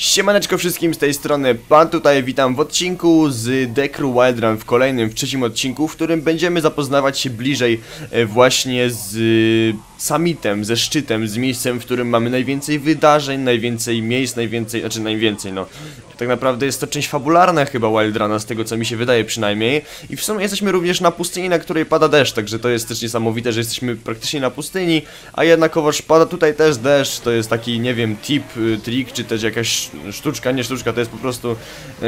Siemaneczko wszystkim z tej strony, pan tutaj, witam w odcinku z Dekru Wildrun w kolejnym, w trzecim odcinku, w którym będziemy zapoznawać się bliżej e, właśnie z e, summitem, ze szczytem, z miejscem, w którym mamy najwięcej wydarzeń, najwięcej miejsc, najwięcej, znaczy najwięcej, no. Tak naprawdę jest to część fabularna chyba Wildruna, z tego co mi się wydaje przynajmniej. I w sumie jesteśmy również na pustyni, na której pada deszcz, także to jest też niesamowite, że jesteśmy praktycznie na pustyni, a jednakowoż pada tutaj też deszcz, to jest taki, nie wiem, tip, y, trik, czy też jakaś sztuczka, nie sztuczka, to jest po prostu e,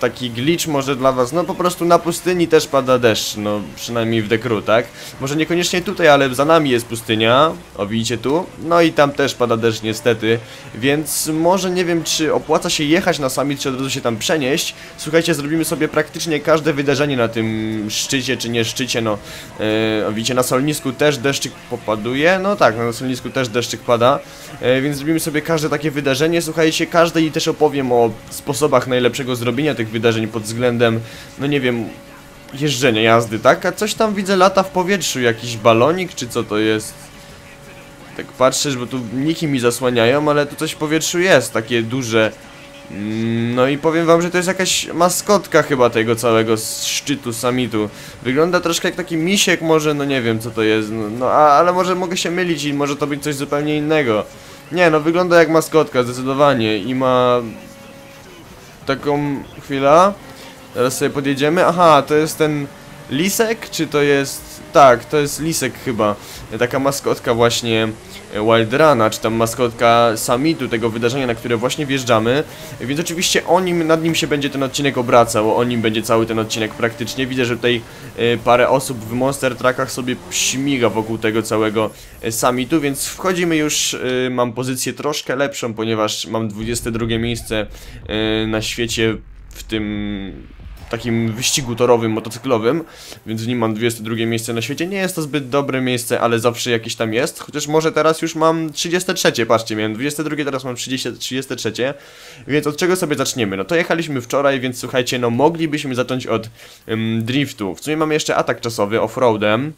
taki glitch może dla was, no po prostu na pustyni też pada deszcz, no przynajmniej w Dekru, tak? Może niekoniecznie tutaj, ale za nami jest pustynia, o widzicie tu, no i tam też pada deszcz niestety, więc może nie wiem, czy opłaca się jechać na summit, czy od razu się tam przenieść. Słuchajcie, zrobimy sobie praktycznie każde wydarzenie na tym szczycie, czy nie szczycie, no e, widzicie, na solnisku też deszczyk popaduje, no tak, na solnisku też deszczyk pada, e, więc zrobimy sobie każde takie wydarzenie, słuchajcie, każde i też opowiem o sposobach najlepszego zrobienia tych wydarzeń pod względem, no nie wiem, jeżdżenia, jazdy, tak? A coś tam widzę lata w powietrzu, jakiś balonik, czy co to jest? Tak patrzę, bo tu niki mi zasłaniają, ale tu coś w powietrzu jest, takie duże. No i powiem wam, że to jest jakaś maskotka chyba tego całego szczytu summitu. Wygląda troszkę jak taki misiek może, no nie wiem co to jest, no, no a, ale może mogę się mylić i może to być coś zupełnie innego. Nie, no wygląda jak maskotka, zdecydowanie i ma taką chwila. Teraz sobie podjedziemy. Aha, to jest ten lisek, czy to jest... Tak, to jest lisek chyba. Taka maskotka właśnie Wildruna, czy tam maskotka summitu, tego wydarzenia, na które właśnie wjeżdżamy. Więc oczywiście o nim, nad nim się będzie ten odcinek obracał, o nim będzie cały ten odcinek praktycznie. Widzę, że tutaj e, parę osób w Monster Truckach sobie śmiga wokół tego całego e, summitu, więc wchodzimy już, e, mam pozycję troszkę lepszą, ponieważ mam 22 miejsce e, na świecie w tym takim wyścigu torowym, motocyklowym, więc w nim mam 22 miejsce na świecie. Nie jest to zbyt dobre miejsce, ale zawsze jakieś tam jest, chociaż może teraz już mam 33, patrzcie, miałem 22, teraz mam 30, 33, więc od czego sobie zaczniemy? No to jechaliśmy wczoraj, więc słuchajcie, no moglibyśmy zacząć od ym, driftu. W sumie mamy jeszcze atak czasowy offroadem,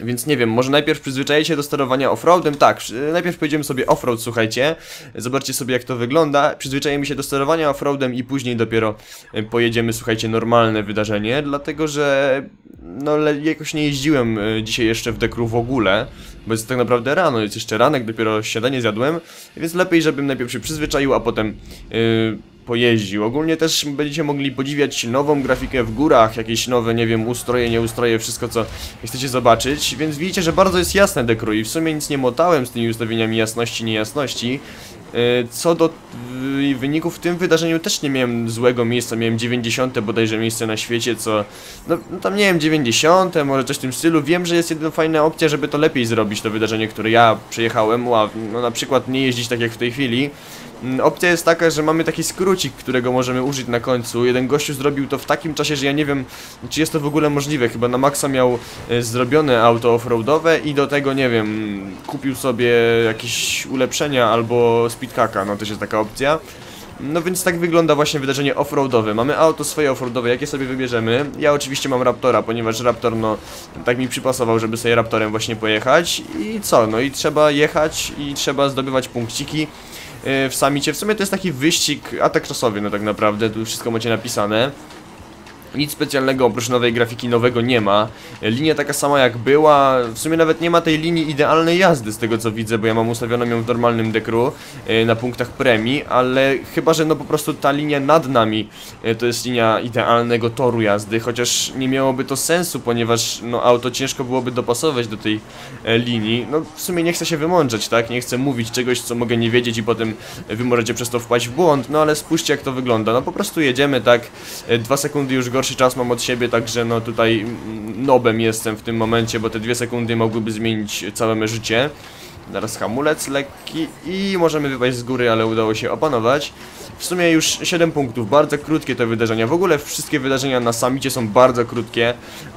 więc nie wiem, może najpierw przyzwyczajecie się do sterowania offroadem? Tak, najpierw pojedziemy sobie offroad, słuchajcie. Zobaczcie sobie jak to wygląda. Przyzwyczajemy się do sterowania offroadem i później dopiero e, pojedziemy, słuchajcie, normalne wydarzenie, dlatego że no jakoś nie jeździłem e, dzisiaj jeszcze w dekru w ogóle, bo jest tak naprawdę rano, jest jeszcze ranek, dopiero śniadanie zjadłem, więc lepiej, żebym najpierw się przyzwyczaił, a potem yy, pojeździł. Ogólnie też będziecie mogli podziwiać nową grafikę w górach, jakieś nowe, nie wiem, ustroje, nie ustroje, wszystko co chcecie zobaczyć, więc widzicie, że bardzo jest jasne dekru i w sumie nic nie motałem z tymi ustawieniami jasności, niejasności. Yy, Co do yy, wyników w tym wydarzeniu też nie miałem złego miejsca, miałem 90 bodajże miejsce na świecie, co no, no tam nie wiem, 90, może coś w tym stylu. Wiem, że jest jedna fajna opcja, żeby to lepiej zrobić, to wydarzenie, które ja przejechałem, a no na przykład nie jeździć tak jak w tej chwili. Mm, Opcja jest taka, że mamy taki skrócik, którego możemy użyć na końcu. Jeden gościu zrobił to w takim czasie, że ja nie wiem, czy jest to w ogóle możliwe. Chyba na maksa miał e, zrobione auto offroadowe i do tego, nie wiem, kupił sobie jakieś ulepszenia albo speedkaka, no też jest taka opcja. No więc tak wygląda właśnie wydarzenie offroadowe. Mamy auto swoje offroadowe, jakie sobie wybierzemy. Ja oczywiście mam Raptora, ponieważ Raptor no tak mi przypasował, żeby sobie Raptorem właśnie pojechać. I co? No i trzeba jechać i trzeba zdobywać punkciki w samicie. W sumie to jest taki wyścig atak czasowy, no tak naprawdę. Tu wszystko macie napisane. Nic specjalnego oprócz nowej grafiki nowego nie ma. Linia taka sama jak była. W sumie nawet nie ma tej linii idealnej jazdy z tego co widzę, bo ja mam ustawioną ją w normalnym dekru e, na punktach premii, ale chyba, że no po prostu ta linia nad nami e, to jest linia idealnego toru jazdy, chociaż nie miałoby to sensu, ponieważ no auto ciężko byłoby dopasować do tej e, linii. No w sumie nie chcę się wymądrzeć, tak? Nie chcę mówić czegoś, co mogę nie wiedzieć i potem wy możecie przez to wpaść w błąd, no ale spójrzcie jak to wygląda. No po prostu jedziemy tak, dwa sekundy już gorszy czas mam od siebie, także no tutaj nobem jestem w tym momencie, bo te dwie sekundy mogłyby zmienić całe me życie. Teraz hamulec lekki i możemy wypaść z góry, ale udało się opanować. W sumie już 7 punktów, bardzo krótkie te wydarzenia. W ogóle wszystkie wydarzenia na samicie są bardzo krótkie.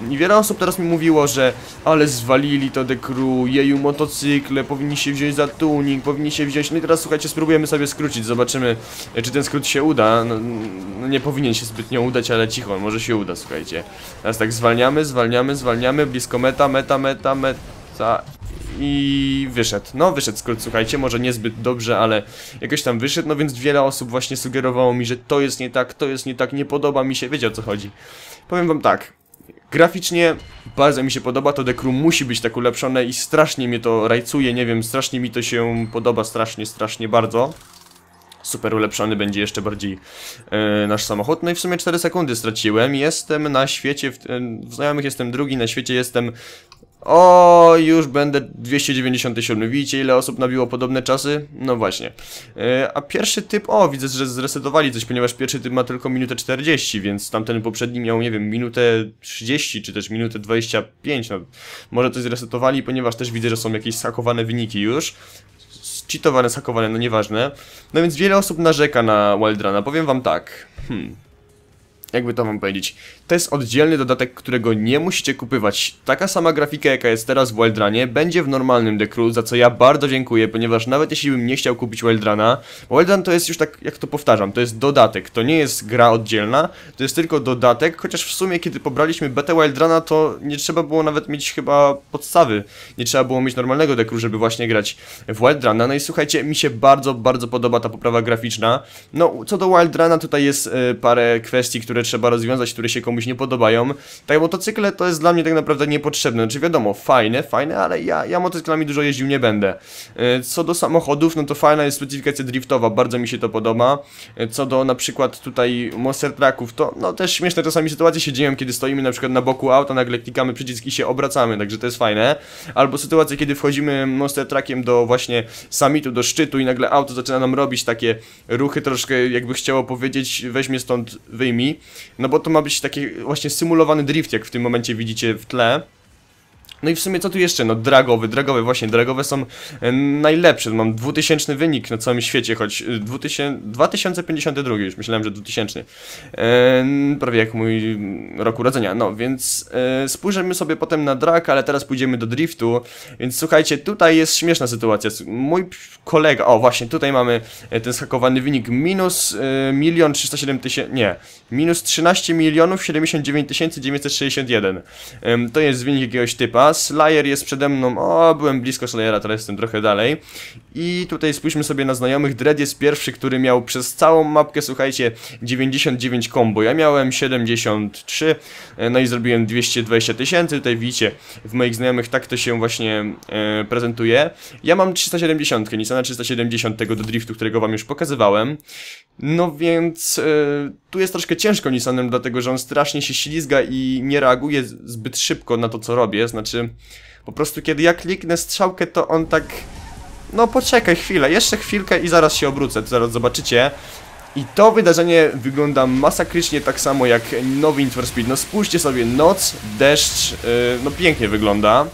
I wiele osób teraz mi mówiło, że ale zwalili to dekru, jeju motocykle, powinni się wziąć za tuning, powinni się wziąć... No i teraz słuchajcie, spróbujemy sobie skrócić, zobaczymy czy ten skrót się uda. No, no nie powinien się zbytnio udać, ale cicho, może się uda, słuchajcie. Teraz tak zwalniamy, zwalniamy, zwalniamy, blisko meta, meta, meta, meta i wyszedł. No, wyszedł skrót, słuchajcie, może niezbyt dobrze, ale jakoś tam wyszedł, no więc wiele osób właśnie sugerowało mi, że to jest nie tak, to jest nie tak, nie podoba mi się, wiecie o co chodzi. Powiem wam tak, graficznie bardzo mi się podoba, to Dekru musi być tak ulepszone i strasznie mnie to rajcuje, nie wiem, strasznie mi to się podoba, strasznie, strasznie bardzo super ulepszony będzie jeszcze bardziej e, nasz samochód. No i w sumie 4 sekundy straciłem. Jestem na świecie, w, e, w znajomych jestem drugi, na świecie jestem... O, już będę 297. Widzicie ile osób nabiło podobne czasy? No właśnie. E, a pierwszy typ, o widzę, że zresetowali coś, ponieważ pierwszy typ ma tylko minutę 40, więc tamten poprzedni miał, nie wiem, minutę 30, czy też minutę 25. No, może coś zresetowali, ponieważ też widzę, że są jakieś sakowane wyniki już cheatowane, schakowane, no nieważne. No więc wiele osób narzeka na Wildruna. Powiem wam tak. Hmm. Jakby to wam powiedzieć. To jest oddzielny dodatek, którego nie musicie kupywać. Taka sama grafika, jaka jest teraz w Wildrunie, będzie w normalnym Decru, za co ja bardzo dziękuję, ponieważ nawet jeśli bym nie chciał kupić Wildruna, Wildrun to jest już tak, jak to powtarzam, to jest dodatek, to nie jest gra oddzielna, to jest tylko dodatek, chociaż w sumie, kiedy pobraliśmy betę Wildruna, to nie trzeba było nawet mieć chyba podstawy, nie trzeba było mieć normalnego Decru, żeby właśnie grać w Wildruna, no i słuchajcie, mi się bardzo, bardzo podoba ta poprawa graficzna. No, co do Wildruna, tutaj jest y, parę kwestii, które trzeba rozwiązać, które się komuś nie podobają. Tak, motocykle to jest dla mnie tak naprawdę niepotrzebne. Znaczy wiadomo, fajne, fajne, ale ja, ja motocyklami dużo jeździł nie będę. E, co do samochodów, no to fajna jest specyfikacja driftowa, bardzo mi się to podoba. E, co do na przykład tutaj Monster Trucków, to no też śmieszne czasami sytuacje się dzieją, kiedy stoimy na przykład na boku auta, nagle klikamy przycisk i się obracamy, także to jest fajne. Albo sytuacje, kiedy wchodzimy Monster Truckiem do właśnie summitu, do szczytu i nagle auto zaczyna nam robić takie ruchy troszkę jakby chciało powiedzieć weźmie stąd, wyjmij. No bo to ma być takie właśnie symulowany drift, jak w tym momencie widzicie w tle. No i w sumie co tu jeszcze? No dragowy, dragowy, właśnie dragowe są e, najlepsze. Mam 2000 wynik na całym świecie, choć 2000, 2052 już, myślałem, że 2000. E, prawie jak mój rok urodzenia. No, więc e, spojrzymy sobie potem na drag, ale teraz pójdziemy do driftu. Więc słuchajcie, tutaj jest śmieszna sytuacja. Mój kolega, o właśnie, tutaj mamy e, ten schakowany wynik, minus e, milion 307 tysięcy, nie, minus 13 milionów 79 tysięcy 961. E, to jest wynik jakiegoś typa. Slayer jest przede mną, o, byłem blisko Slayera, teraz jestem trochę dalej. I tutaj spójrzmy sobie na znajomych, Dread jest pierwszy, który miał przez całą mapkę, słuchajcie, 99 kombo, ja miałem 73, e, no i zrobiłem 220 tysięcy, tutaj widzicie, w moich znajomych tak to się właśnie e, prezentuje. Ja mam 370, Nissana 370 tego do driftu, którego wam już pokazywałem. No więc e, tu jest troszkę ciężko Nissanem, dlatego że on strasznie się ślizga i nie reaguje zbyt szybko na to, co robię, znaczy po prostu kiedy ja kliknę strzałkę, to on tak... No poczekaj chwilę, jeszcze chwilkę i zaraz się obrócę, zaraz zobaczycie. I to wydarzenie wygląda masakrycznie tak samo jak nowy Need for Speed. No spójrzcie sobie, noc, deszcz, yy, no pięknie wygląda.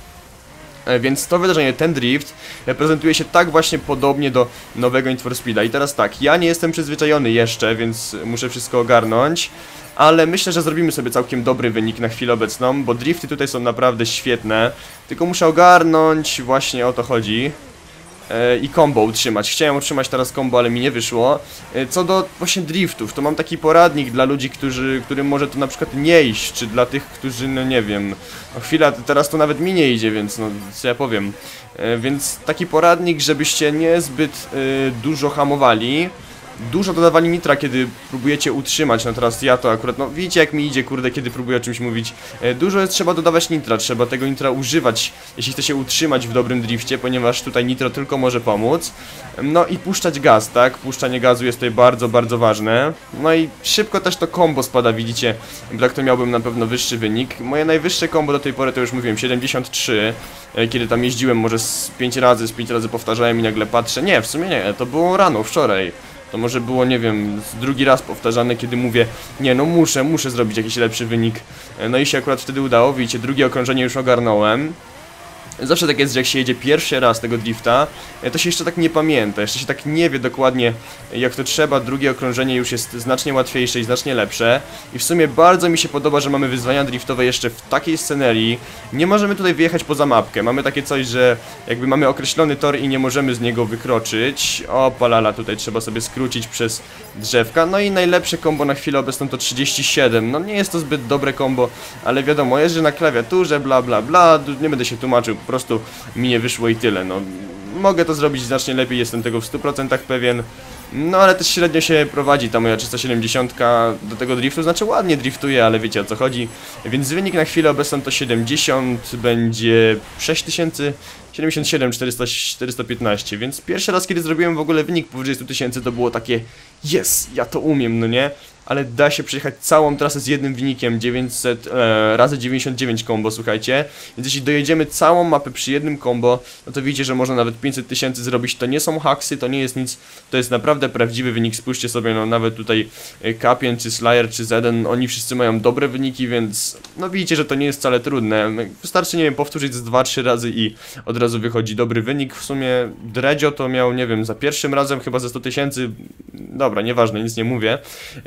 E, więc to wydarzenie, ten drift, reprezentuje się tak właśnie podobnie do nowego Need for Speeda. I teraz tak, ja nie jestem przyzwyczajony jeszcze, więc muszę wszystko ogarnąć ale myślę, że zrobimy sobie całkiem dobry wynik na chwilę obecną, bo drifty tutaj są naprawdę świetne, tylko muszę ogarnąć, właśnie o to chodzi. E, i combo utrzymać. Chciałem utrzymać teraz combo, ale mi nie wyszło. E, co do właśnie driftów, to mam taki poradnik dla ludzi, którzy, którym może to na przykład nie iść, czy dla tych, którzy, no nie wiem, no chwila, teraz to nawet mi nie idzie, więc no, co ja powiem. E, więc taki poradnik, żebyście niezbyt dużo hamowali, dużo dodawali nitra, kiedy próbujecie utrzymać, no teraz ja to akurat, no widzicie jak mi idzie, kurde, kiedy próbuję o czymś mówić. E, dużo jest trzeba dodawać nitra, trzeba tego nitra używać, jeśli chce się utrzymać w dobrym drifcie, ponieważ tutaj nitro tylko może pomóc. No i puszczać gaz, tak? Puszczanie gazu jest tutaj bardzo, bardzo ważne. No i szybko też to combo spada, widzicie, tak to miałbym na pewno wyższy wynik. Moje najwyższe combo do tej pory to już mówiłem, 73, e, kiedy tam jeździłem może z 5 razy, z 5 razy powtarzałem i nagle patrzę, nie, w sumie nie, to było rano, wczoraj. To może było, nie wiem, drugi raz powtarzane, kiedy mówię, nie no muszę, muszę zrobić jakiś lepszy wynik. E, no i się akurat wtedy udało, widzicie, drugie okrążenie już ogarnąłem. Zawsze tak jest, że jak się jedzie pierwszy raz tego drifta, e, to się jeszcze tak nie pamięta, jeszcze się tak nie wie dokładnie jak to trzeba, drugie okrążenie już jest znacznie łatwiejsze i znacznie lepsze. I w sumie bardzo mi się podoba, że mamy wyzwania driftowe jeszcze w takiej scenerii, nie możemy tutaj wyjechać poza mapkę, mamy takie coś, że jakby mamy określony tor i nie możemy z niego wykroczyć, o palala, tutaj trzeba sobie skrócić przez drzewka, no i najlepsze kombo na chwilę obecną to 37, no nie jest to zbyt dobre kombo, ale wiadomo, jest, że na klawiaturze, bla bla bla, nie będę się tłumaczył, po prostu mi nie wyszło i tyle, no. Mogę to zrobić znacznie lepiej, jestem tego w 100% pewien. No ale też średnio się prowadzi ta moja 370 do tego driftu, znaczy ładnie driftuje, ale wiecie o co chodzi. Więc wynik na chwilę obecną to 70, będzie 6000, 77 400, 415, więc pierwszy raz kiedy zrobiłem w ogóle wynik powyżej 100 tysięcy to było takie Yes, ja to umiem, no nie? Ale da się przejechać całą trasę z jednym wynikiem 900 e, razy 99 combo, słuchajcie. Więc jeśli dojedziemy całą mapę przy jednym combo, no to widzicie, że można nawet 500 tysięcy zrobić. To nie są haksy, to nie jest nic, to jest naprawdę prawdziwy wynik. Spójrzcie sobie, no nawet tutaj Kapien, czy Slayer, czy Zeden, oni wszyscy mają dobre wyniki, więc no widzicie, że to nie jest wcale trudne. Wystarczy, nie wiem, powtórzyć z 2-3 razy i od razu wychodzi dobry wynik. W sumie Dredzio to miał, nie wiem, za pierwszym razem chyba ze 100 tysięcy. Dobra, nieważne, nic nie mówię.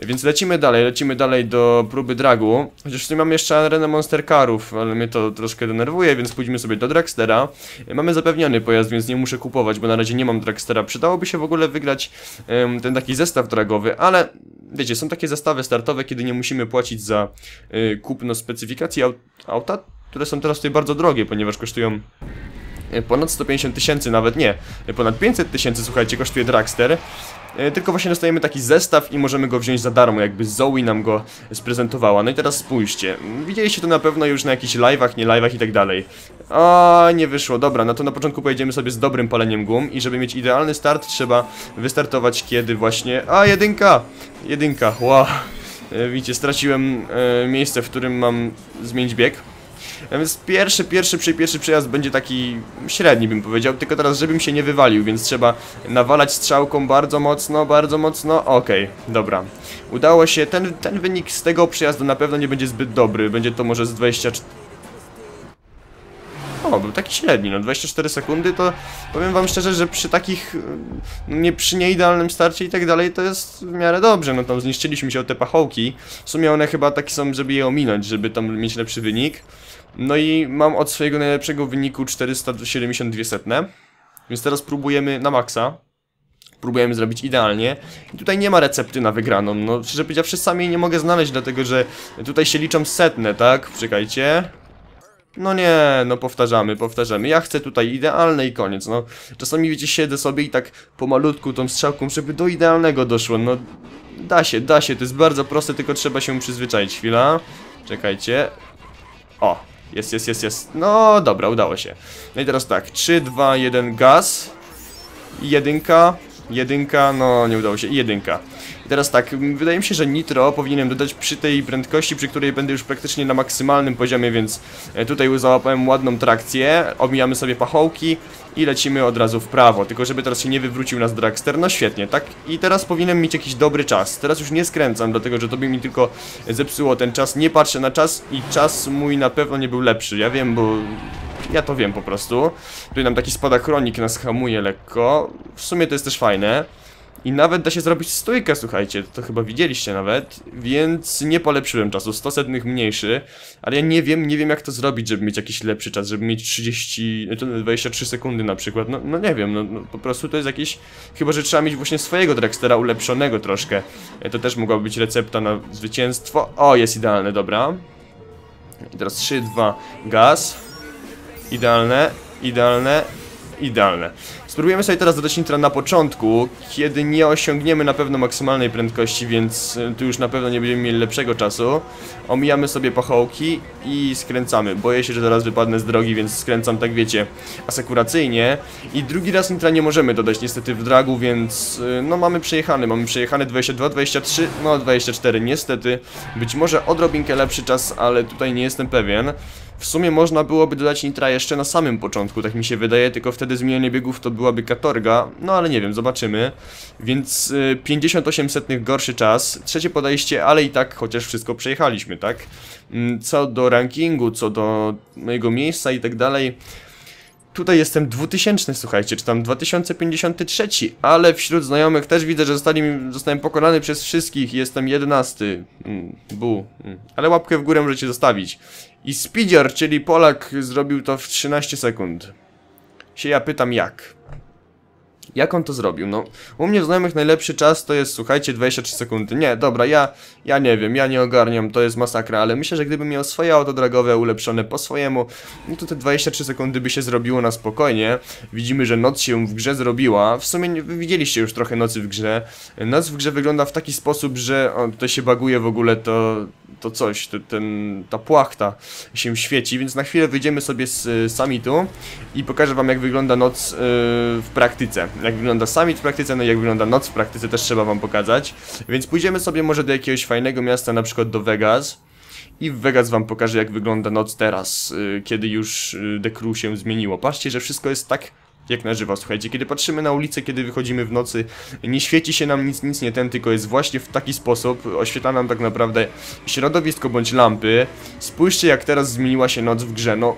Więc lecimy dalej, lecimy dalej do próby dragu. Chociaż tu mam jeszcze arenę Monster Carów, ale mnie to troszkę denerwuje, więc pójdźmy sobie do Dragstera. Mamy zapewniony pojazd, więc nie muszę kupować, bo na razie nie mam Dragstera. Przydałoby się w ogóle wygrać um, ten taki zestaw dragowy, ale wiecie, są takie zestawy startowe, kiedy nie musimy płacić za y, kupno specyfikacji aut auta, które są teraz tutaj bardzo drogie, ponieważ kosztują ponad 150 tysięcy, nawet nie, y, ponad 500 tysięcy, słuchajcie, kosztuje Dragster. E, tylko właśnie dostajemy taki zestaw i możemy go wziąć za darmo, jakby Zoe nam go sprezentowała. No i teraz spójrzcie, widzieliście to na pewno już na jakichś live'ach, nie live'ach i tak dalej. A nie wyszło, dobra, no to na początku pojedziemy sobie z dobrym paleniem gum i żeby mieć idealny start trzeba wystartować kiedy właśnie... A, jedynka! Jedynka, wow! E, widzicie, straciłem e, miejsce, w którym mam zmienić bieg. Więc pierwszy, pierwszy, pierwszy przejazd będzie taki średni bym powiedział, tylko teraz żebym się nie wywalił, więc trzeba nawalać strzałką bardzo mocno, bardzo mocno, okej, okay, dobra. Udało się, ten, ten wynik z tego przejazdu na pewno nie będzie zbyt dobry, będzie to może z 24... O, był taki średni, no 24 sekundy to powiem wam szczerze, że przy takich nie przy nieidealnym starcie i tak dalej to jest w miarę dobrze, no tam zniszczyliśmy się o te pachołki. W sumie one chyba takie są, żeby je ominąć, żeby tam mieć lepszy wynik no i mam od swojego najlepszego wyniku 472 setne. Więc teraz próbujemy na maksa. Próbujemy zrobić idealnie. I tutaj nie ma recepty na wygraną. No, szczerze powiedziawszy, sam jej nie mogę znaleźć, dlatego że tutaj się liczą setne, tak? Czekajcie. No nie, no powtarzamy, powtarzamy. Ja chcę tutaj idealne i koniec, no. Czasami, wiecie, siedzę sobie i tak pomalutku tą strzałką, żeby do idealnego doszło, no. Da się, da się, to jest bardzo proste, tylko trzeba się przyzwyczaić. Chwila. Czekajcie. O, jest, jest, jest, jest. No dobra, udało się. No i teraz tak, 3, 2, 1, gaz. Jedynka, jedynka, no nie udało się, jedynka. Teraz tak, wydaje mi się, że nitro powinienem dodać przy tej prędkości, przy której będę już praktycznie na maksymalnym poziomie, więc e, tutaj załapałem ładną trakcję, omijamy sobie pachołki i lecimy od razu w prawo, tylko żeby teraz się nie wywrócił nas dragster, no świetnie, tak? I teraz powinienem mieć jakiś dobry czas, teraz już nie skręcam, dlatego że to by mi tylko zepsuło ten czas, nie patrzę na czas i czas mój na pewno nie był lepszy, ja wiem, bo ja to wiem po prostu. Tutaj nam taki spadachronik nas hamuje lekko. W sumie to jest też fajne. I nawet da się zrobić stójkę, słuchajcie, to chyba widzieliście nawet, więc nie polepszyłem czasu, 100 setnych mniejszy, ale ja nie wiem, nie wiem jak to zrobić, żeby mieć jakiś lepszy czas, żeby mieć 30, 23 sekundy na przykład, no, no nie wiem, no, no, po prostu to jest jakieś, chyba że trzeba mieć właśnie swojego Dragstera ulepszonego troszkę, e, to też mogłaby być recepta na zwycięstwo, o jest idealne, dobra. I teraz 3, 2, gaz, idealne, idealne, idealne. Spróbujemy sobie teraz dodać nitra na początku, kiedy nie osiągniemy na pewno maksymalnej prędkości, więc y, tu już na pewno nie będziemy mieli lepszego czasu. Omijamy sobie pachołki i skręcamy. Boję się, że zaraz wypadnę z drogi, więc skręcam, tak wiecie, asekuracyjnie. I drugi raz nitra nie możemy dodać niestety w dragu, więc y, no mamy przejechany. Mamy przejechany 22, 23, no 24 niestety. Być może odrobinkę lepszy czas, ale tutaj nie jestem pewien. W sumie można byłoby dodać nitra jeszcze na samym początku, tak mi się wydaje, tylko wtedy zmienianie biegów to byłaby katorga, no ale nie wiem, zobaczymy. Więc y, 58 setnych gorszy czas, trzecie podejście, ale i tak chociaż wszystko przejechaliśmy, tak? Mm, co do rankingu, co do mojego miejsca i tak dalej, Tutaj jestem 2000, słuchajcie, czy tam 2053, ale wśród znajomych też widzę, że zostali, zostałem pokonany przez wszystkich jestem 11. Mm, bu. Mm. Ale łapkę w górę możecie zostawić. I Speedior, czyli Polak, zrobił to w 13 sekund. Się ja pytam jak. Jak on to zrobił? No, u mnie znajomych najlepszy czas to jest, słuchajcie, 23 sekundy. Nie, dobra, ja, ja nie wiem, ja nie ogarniam, to jest masakra, ale myślę, że gdybym miał swoje auto drogowe ulepszone po swojemu, no to te 23 sekundy by się zrobiło na spokojnie. Widzimy, że noc się w grze zrobiła. W sumie nie, widzieliście już trochę nocy w grze. Noc w grze wygląda w taki sposób, że o, to się baguje w ogóle to, to coś, to, ten, ta płachta się świeci, więc na chwilę wyjdziemy sobie z y, summitu i pokażę wam jak wygląda noc y, w praktyce. Jak wygląda summit w praktyce, no i jak wygląda noc w praktyce też trzeba wam pokazać. Więc pójdziemy sobie może do jakiegoś fajnego miasta, na przykład do Vegas. I w Vegas wam pokażę jak wygląda noc teraz, y, kiedy już y, The Crew się zmieniło. Patrzcie, że wszystko jest tak jak na żywo, słuchajcie, kiedy patrzymy na ulicę, kiedy wychodzimy w nocy, nie świeci się nam nic, nic nie ten, tylko jest właśnie w taki sposób, oświetla nam tak naprawdę środowisko bądź lampy. Spójrzcie jak teraz zmieniła się noc w grze, no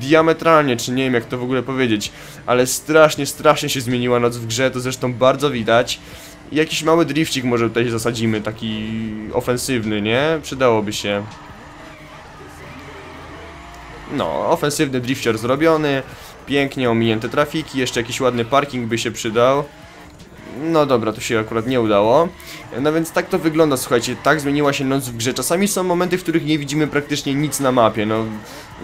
diametralnie, czy nie wiem jak to w ogóle powiedzieć, ale strasznie, strasznie się zmieniła noc w grze, to zresztą bardzo widać. Jakiś mały drifcik może tutaj zasadzimy, taki ofensywny, nie? Przydałoby się. No, ofensywny drifcior zrobiony, pięknie ominięte trafiki, jeszcze jakiś ładny parking by się przydał. No dobra, to się akurat nie udało. No więc tak to wygląda, słuchajcie, tak zmieniła się noc w grze. Czasami są momenty, w których nie widzimy praktycznie nic na mapie, no.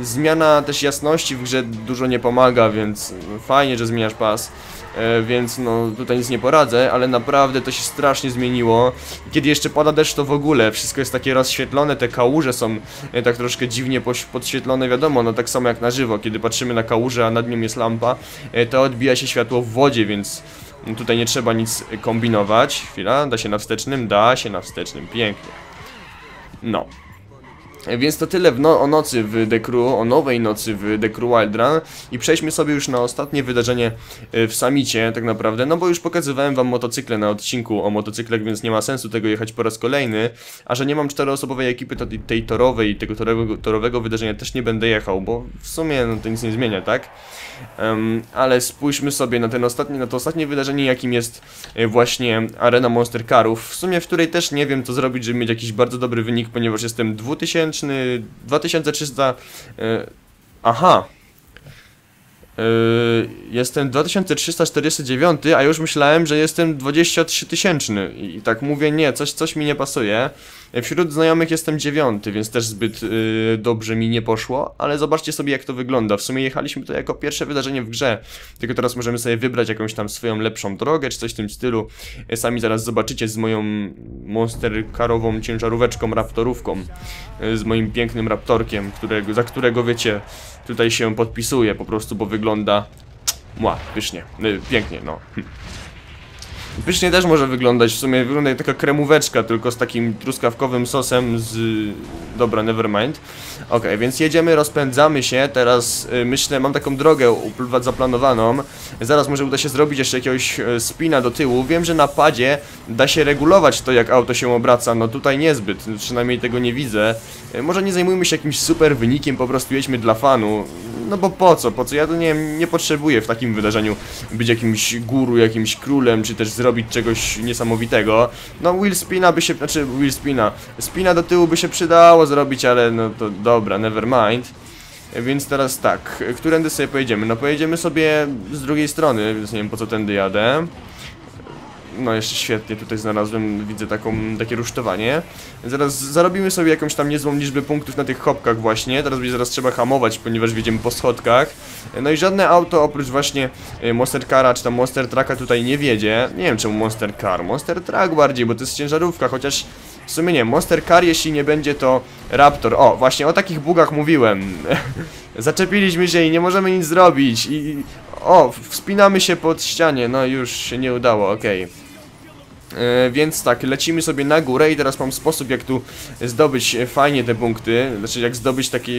Zmiana też jasności w grze dużo nie pomaga, więc fajnie, że zmieniasz pas. E, więc no tutaj nic nie poradzę, ale naprawdę to się strasznie zmieniło. Kiedy jeszcze pada deszcz to w ogóle wszystko jest takie rozświetlone, te kałuże są e, tak troszkę dziwnie podświetlone, wiadomo, no tak samo jak na żywo, kiedy patrzymy na kałużę, a nad nią jest lampa, e, to odbija się światło w wodzie, więc tutaj nie trzeba nic kombinować. Chwila, da się na wstecznym? Da się na wstecznym, pięknie. No. Więc to tyle no o nocy w The Crew, o nowej nocy w The Crew Wild Run. I przejdźmy sobie już na ostatnie wydarzenie e, w samicie tak naprawdę, no bo już pokazywałem wam motocykle na odcinku o motocyklach, więc nie ma sensu tego jechać po raz kolejny, a że nie mam czteroosobowej ekipy, to tej torowej, tego torowego, torowego wydarzenia też nie będę jechał, bo w sumie no, to nic nie zmienia, tak? Um, ale spójrzmy sobie na, ten ostatni, na to ostatnie wydarzenie, jakim jest e, właśnie Arena Monster Carów, w sumie w której też nie wiem co zrobić, żeby mieć jakiś bardzo dobry wynik, ponieważ jestem 2000 2300... Yy, aha, Yy, jestem 2349, a już myślałem, że jestem 23 tysięczny. I tak mówię, nie, coś, coś mi nie pasuje. Wśród znajomych jestem dziewiąty, więc też zbyt yy, dobrze mi nie poszło, ale zobaczcie sobie jak to wygląda. W sumie jechaliśmy to jako pierwsze wydarzenie w grze, tylko teraz możemy sobie wybrać jakąś tam swoją lepszą drogę, czy coś w tym stylu. Sami zaraz zobaczycie z moją monsterkarową ciężaróweczką, raptorówką, yy, z moim pięknym raptorkiem, którego, za którego wiecie, tutaj się podpisuje po prostu, bo wygląda Mła, pysznie, yy, pięknie, no. Pysznie też może wyglądać, w sumie wygląda jak taka kremóweczka, tylko z takim truskawkowym sosem z... Dobra, nevermind. Ok, więc jedziemy, rozpędzamy się, teraz y, myślę, mam taką drogę zaplanowaną. Zaraz może uda się zrobić jeszcze jakiegoś y, spina do tyłu. Wiem, że na padzie da się regulować to, jak auto się obraca, no tutaj niezbyt, przynajmniej tego nie widzę. Y, może nie zajmujmy się jakimś super wynikiem, po prostu jedźmy dla fanu. No bo po co, po co? Ja to nie, nie potrzebuję w takim wydarzeniu być jakimś guru, jakimś królem, czy też zrobić czegoś niesamowitego. No wheel spina by się, znaczy wheel spina, spina do tyłu by się przydało zrobić, ale no to dobra, never mind. Więc teraz tak, którędy sobie pojedziemy? No pojedziemy sobie z drugiej strony, więc nie wiem po co tędy jadę. No jeszcze świetnie, tutaj znalazłem, widzę taką, takie rusztowanie. Zaraz zarobimy sobie jakąś tam niezłą liczbę punktów na tych hopkach właśnie. Teraz będzie zaraz trzeba hamować, ponieważ wjedziemy po schodkach. No i żadne auto oprócz właśnie y, Monster Cara czy tam Monster Trucka tutaj nie wiedzie. Nie wiem czemu Monster Car, Monster Truck bardziej, bo to jest ciężarówka, chociaż w sumie nie, Monster Car jeśli nie będzie to Raptor. O, właśnie o takich bugach mówiłem. Zaczepiliśmy się i nie możemy nic zrobić i... O, wspinamy się pod ścianie, no już się nie udało, okej. Okay. E, więc tak, lecimy sobie na górę i teraz mam sposób jak tu zdobyć fajnie te punkty, znaczy jak zdobyć taką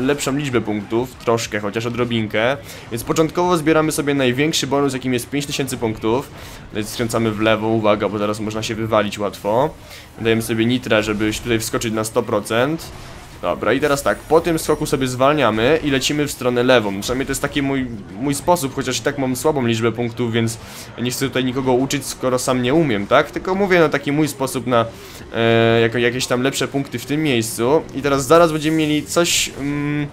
lepszą liczbę punktów, troszkę, chociaż odrobinkę. Więc początkowo zbieramy sobie największy bonus jakim jest 5000 punktów. Skręcamy w lewo, uwaga, bo teraz można się wywalić łatwo. Dajemy sobie nitra, żeby tutaj wskoczyć na 100%. Dobra, i teraz tak, po tym skoku sobie zwalniamy i lecimy w stronę lewą. Przynajmniej to jest taki mój, mój sposób, chociaż i tak mam słabą liczbę punktów, więc nie chcę tutaj nikogo uczyć, skoro sam nie umiem, tak? Tylko mówię, no taki mój sposób na e, jako, jakieś tam lepsze punkty w tym miejscu. I teraz zaraz będziemy mieli coś... Mm,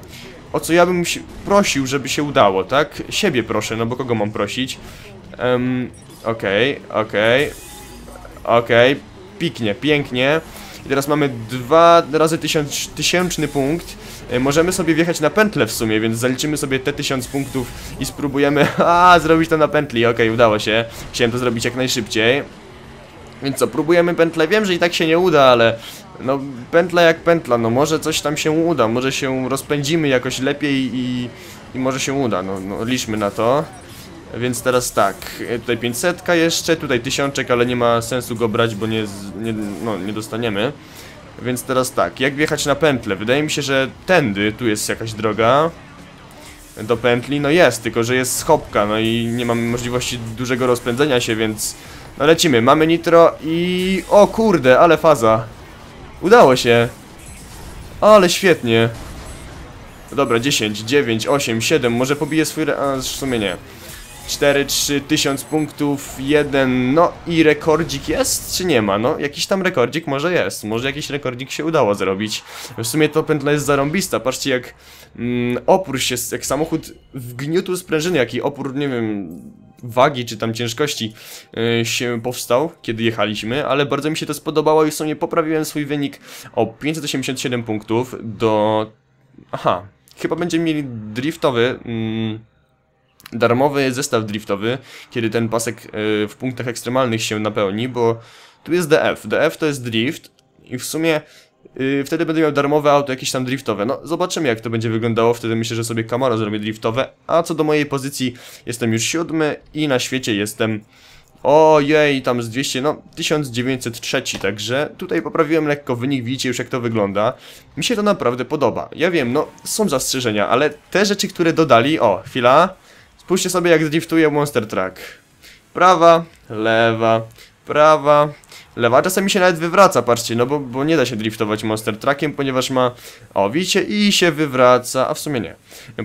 o co ja bym prosił, żeby się udało, tak? Siebie proszę, no bo kogo mam prosić? Okej, okej. Okej, piknie, pięknie. I teraz mamy dwa razy tysiąc, tysięczny punkt. E, Możemy sobie wjechać na pętlę w sumie, więc zaliczymy sobie te tysiąc punktów i spróbujemy, a zrobić to na pętli. Okej, udało się. Chciałem to zrobić jak najszybciej. Więc co, próbujemy pętlę. Wiem, że i tak się nie uda, ale no pętla jak pętla, no może coś tam się uda, może się rozpędzimy jakoś lepiej i, i może się uda, no, no liczmy na to. Więc teraz tak, e, tutaj 500 jeszcze, tutaj tysiączek, ale nie ma sensu go brać, bo nie, nie, no, nie dostaniemy. Więc teraz tak, jak wjechać na pętlę? Wydaje mi się, że tędy, tu jest jakaś droga do pętli, no jest, tylko że jest schopka, no i nie mamy możliwości dużego rozpędzenia się, więc no lecimy, mamy nitro i... o kurde, ale faza. Udało się. Ale świetnie. Dobra, 10, 9, 8, 7, może pobiję swój... A, w sumie nie. 4, 3, 1000 punktów, 1, no i rekordzik jest, czy nie ma? No, jakiś tam rekordzik może jest, może jakiś rekordzik się udało zrobić. W sumie to pętla jest zarąbista, patrzcie jak mm, opór się, jak samochód wgniótł sprężyny, jaki opór, nie wiem, wagi czy tam ciężkości y, się powstał, kiedy jechaliśmy, ale bardzo mi się to spodobało i w sumie poprawiłem swój wynik o 587 punktów do... Aha, chyba będziemy mieli driftowy... Mm, darmowy zestaw driftowy, kiedy ten pasek y, w punktach ekstremalnych się napełni, bo tu jest DF. DF to jest drift i w sumie y, wtedy będę miał darmowe auto jakieś tam driftowe. No, zobaczymy jak to będzie wyglądało, wtedy myślę, że sobie Camaro zrobię driftowe, a co do mojej pozycji, jestem już siódmy i na świecie jestem Ojej, tam z 200, no 1903, także tutaj poprawiłem lekko wynik, widzicie już jak to wygląda. Mi się to naprawdę podoba. Ja wiem, no są zastrzeżenia, ale te rzeczy, które dodali, o, chwila. Spójrzcie sobie jak driftuje Monster Truck. Prawa, lewa, prawa, lewa. Czasami się nawet wywraca, patrzcie, no bo, bo nie da się driftować Monster Truckiem, ponieważ ma, o widzicie, i się wywraca, a w sumie nie.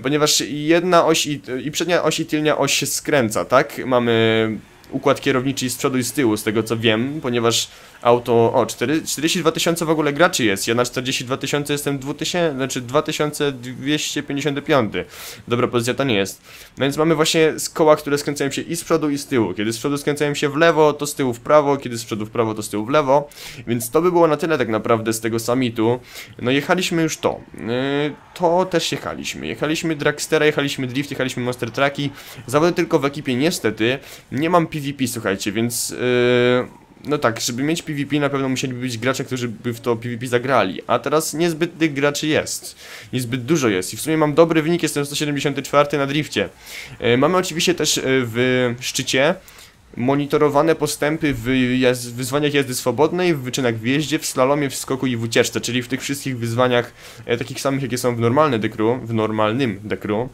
Ponieważ jedna oś i, i przednia oś i tylnia oś się skręca, tak? Mamy układ kierowniczy z przodu i z tyłu, z tego co wiem, ponieważ auto, o, 4, 42 tysiące w ogóle graczy jest, ja na 42 tysiące jestem 2000, znaczy 2255. Dobra pozycja to nie jest. No więc mamy właśnie koła, które skręcają się i z przodu i z tyłu. Kiedy z przodu skręcają się w lewo, to z tyłu w prawo, kiedy z przodu w prawo, to z tyłu w lewo. Więc to by było na tyle tak naprawdę z tego summitu. No jechaliśmy już to. Yy, to też jechaliśmy. Jechaliśmy Dragstera, jechaliśmy Drift, jechaliśmy Monster Trucki. Zawody tylko w ekipie niestety. Nie mam PvP, słuchajcie, więc... Yy, no tak, żeby mieć PvP na pewno musieliby być gracze, którzy by w to PvP zagrali, a teraz niezbyt tych graczy jest. Niezbyt dużo jest i w sumie mam dobry wynik, jestem 174 na drifcie. E, mamy oczywiście też e, w szczycie monitorowane postępy w jaz- wyzwaniach jazdy swobodnej, w wyczynach w jeździe, w slalomie, w skoku i w ucieczce, czyli w tych wszystkich wyzwaniach e, takich samych, jakie są w normalnym dekru, w normalnym dekru.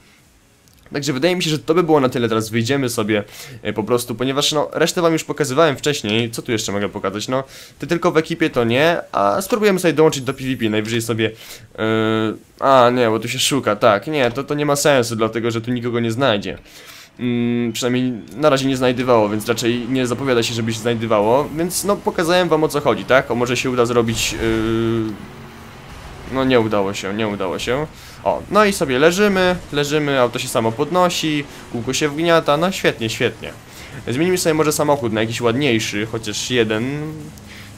Także wydaje mi się, że to by było na tyle, teraz wyjdziemy sobie e, po prostu, ponieważ no, resztę wam już pokazywałem wcześniej, co tu jeszcze mogę pokazać, no, ty tylko w ekipie to nie, a spróbujemy sobie dołączyć do PvP, najwyżej sobie, yy, a nie, bo tu się szuka, tak, nie, to, to nie ma sensu, dlatego, że tu nikogo nie znajdzie. Mm, przynajmniej na razie nie znajdywało, więc raczej nie zapowiada się, żeby się znajdywało, więc no pokazałem wam o co chodzi, tak? O może się uda zrobić yy, no nie udało się, nie udało się. O, no i sobie leżymy, leżymy, auto się samo podnosi, kółko się wgniata, no świetnie, świetnie. Zmienimy sobie może samochód na jakiś ładniejszy, chociaż jeden.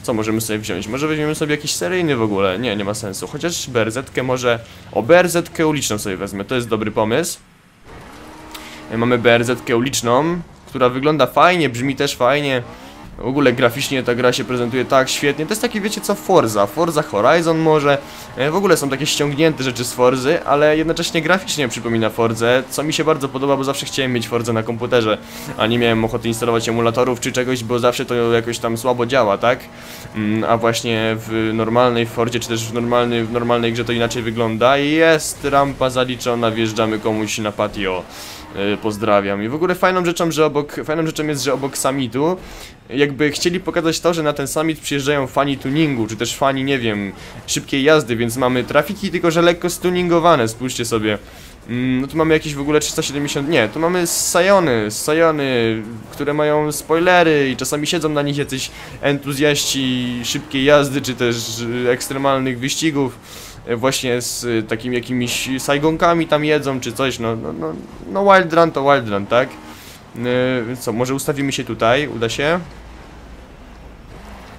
Co możemy sobie wziąć? Może weźmiemy sobie jakiś seryjny w ogóle? Nie, nie ma sensu. Chociaż BRZ-kę może... O, BRZ-kę uliczną sobie wezmę, to jest dobry pomysł. E, Mamy BRZ-kę uliczną, która wygląda fajnie, brzmi też fajnie. W ogóle graficznie ta gra się prezentuje tak świetnie. To jest takie, wiecie co, Forza. Forza Horizon może. E, W ogóle są takie ściągnięte rzeczy z Forzy, ale jednocześnie graficznie przypomina Forzę, co mi się bardzo podoba, bo zawsze chciałem mieć Forzę na komputerze, a nie miałem ochoty instalować emulatorów czy czegoś, bo zawsze to jakoś tam słabo działa, tak? Mm, A właśnie w normalnej Fordzie, czy też w, normalny, w normalnej grze to inaczej wygląda. Jest rampa zaliczona, wjeżdżamy komuś na patio. Y, Pozdrawiam. I w ogóle fajną rzeczą, że obok, fajną rzeczą jest, że obok summitu jakby chcieli pokazać to, że na ten summit przyjeżdżają fani tuningu, czy też fani, nie wiem, szybkiej jazdy, więc mamy trafiki, tylko że lekko stuningowane, spójrzcie sobie. Mm, No tu mamy jakieś w ogóle 370, nie, tu mamy Sajony, Sajony, które mają spoilery i czasami siedzą na nich jacyś entuzjaści szybkiej jazdy, czy też ekstremalnych wyścigów e, właśnie z takimi jakimiś sajgonkami tam jedzą, czy coś, no, no, no, no Wild Run to Wild Run, tak? Yy, co, może ustawimy się tutaj, uda się?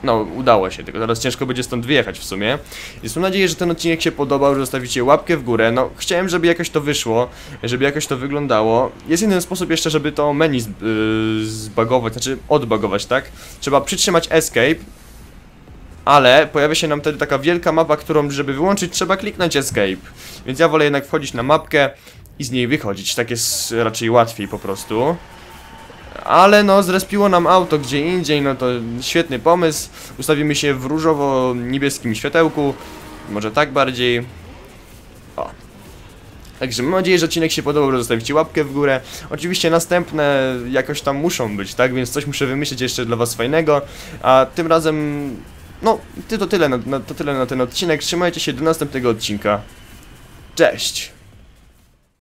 No, udało się, tylko teraz ciężko będzie stąd wyjechać w sumie. Więc mam nadzieję, że ten odcinek się podobał, że zostawicie łapkę w górę. No, chciałem, żeby jakoś to wyszło, żeby jakoś to wyglądało. Jest jeden sposób jeszcze, żeby to menu yy, zbagować, znaczy odbagować, tak? Trzeba przytrzymać escape, ale pojawia się nam wtedy taka wielka mapa, którą, żeby wyłączyć, trzeba kliknąć escape. Więc ja wolę jednak wchodzić na mapkę i z niej wychodzić. Tak jest raczej łatwiej po prostu. Ale no, zrespiło nam auto gdzie indziej, no to świetny pomysł. Ustawimy się w różowo-niebieskim światełku. Może tak bardziej. O. Także mam nadzieję, że odcinek się podobał, zostawicie łapkę w górę. Oczywiście następne jakoś tam muszą być, tak? Więc coś muszę wymyślić jeszcze dla was fajnego. A tym razem, no, to tyle na, na, to tyle na ten odcinek. Trzymajcie się do następnego odcinka. Cześć!